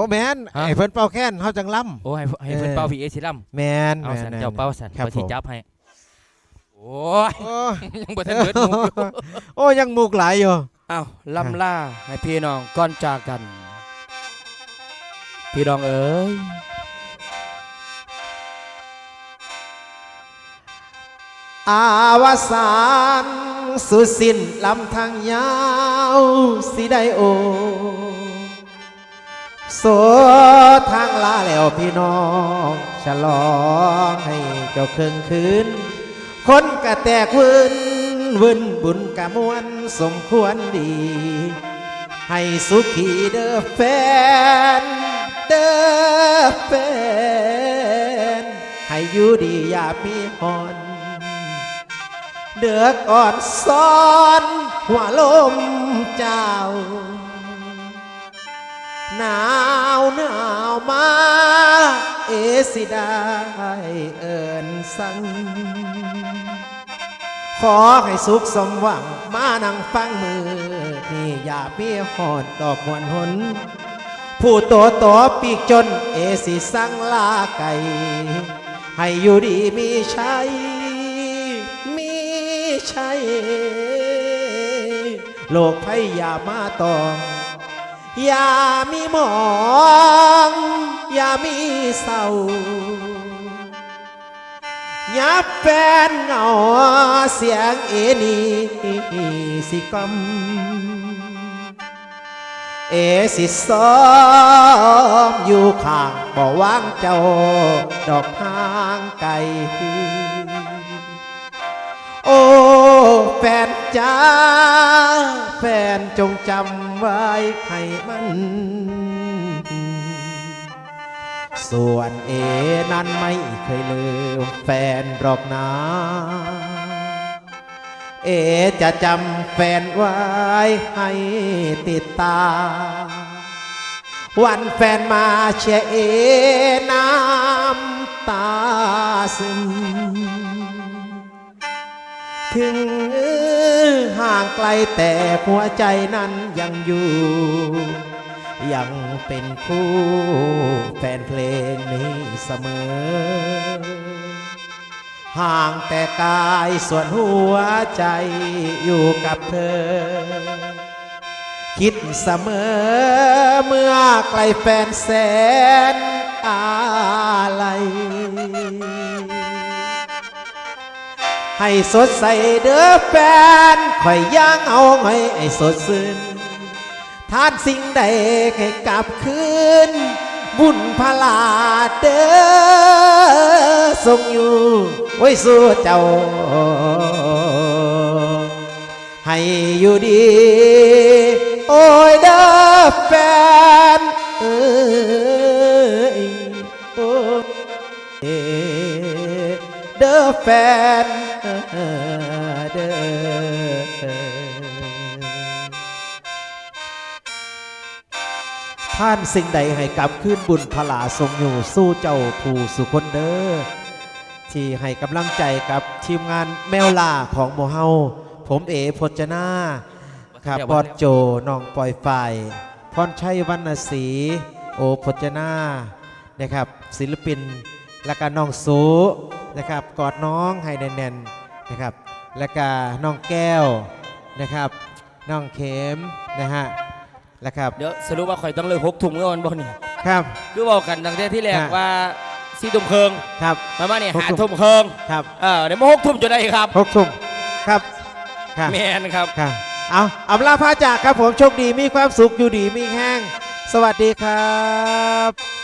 บ่แม่นฮะไอ้เพิ่นเป่าแค้นเฮาจังล่ำโอ้ให้ให้เพิ่นเป่าพี่เอสิล่ำแม่นเอาแม่นสันแม่นเจ้าเป่าสันครับบ่สิผมจับให้โอ้ย โอ้ยังบ่ทันเบิดมุกอยู่โอ้ยังมุกหลายอยู่ อ้าวล่ำล่าให้พี่น้องก่อนจากกัน พี่น้องเอ๋ยอาวสานสุดสิ้นลำทางยาว สิได้โอ โสทางลาแล้วพี่น้อง ฉลองให้เจ้าเครื่องคืน คนกะแตกวืนวืนบุญกะมวนสมควรดี ให้สุขีเด้อแฟน เด้อแฟน ให้อยู่ดีอย่ามีหอนเดือกอ่อนซ้อนหัวลมเจ้า หนาวหนาวมา เอสิได้เอินสั่งขอให้สุขสมหวังมานั่งฟังมือนี่อย่ามีหอดดอกหวนหน ผู้โตโตปีกจน เอสิสั่งลาไก่ ให้อยู่ดีมีชัยมีชัยโลกภัยอย่ามาตอง อย่ามีหมอง อย่ามีเศร้ายับแฟนเงาเสียงเอนีสิกำเอสิซ้อมอยู่ข้างบ่วางเจ้า ดอกทางไกลโอ้แฟนจ้า แฟนจงจำไว้ให้มัน ส่วนเอนั้นไม่เคยลืมแฟนหรอกนะ เอจะจำแฟนไว้ให้ติดตา วันแฟนมาเชเอน้ำตาซึม ถึงห่างไกลแต่หัวใจนั้นยังอยู่ ยังเป็นคู่แฟนเพลงนี้เสมอ ห่างแต่กายส่วนหัวใจอยู่กับเธอ คิดเสมอเมื่อไกลแฟนแสนอะไร ให้สดใสเด้อแฟนคอยย่างเอาให้ไอ้สดซื่นทานสิ่งใดให้กลับคืนบุญพลาเด้อทรงอยู่ไว้สู้เจ้า ให้อยู่ดี โอ้ยเด้อแฟนเอ้ยโอ้เด้อแฟน เด้อท่านสิ่งใดให้กลับขึ้นบุญพลาทรงอยู่สู้เจ้าผู้สุคนเด้อที่ให้กำลังใจกับทีมงานแมวล่าของโมเฮาผมเอพจนาครับบอดโจน้องปล่อยไฟพรชัยวรรณศรีโอพจนานะครับ ศิลปินและก็น้องสู นะครับกอดน้องให้แน่นๆนะครับและก็น้องแก้วนะครับน้องเข็มนะฮะแล้วครับเดี๋ยวสรุปว่าข่อยต้องเลิกหกทุ่มเมื่อวันบ่นี่ครับคือบอกกันตั้งแต่ที่แรกฮะว่าสี่ทุ่มเคิงครับประมาณนี้หกหาทุ่มทุ่มเคิงครับเออเดี๋ยวมาหกทุ่มจะได้ครับหกทุ่มครับครับแมนครับครับเอาอำลาพาจากครับผมโชคดีมีความสุขอยู่ดีมีแห้ง สวัสดีครับ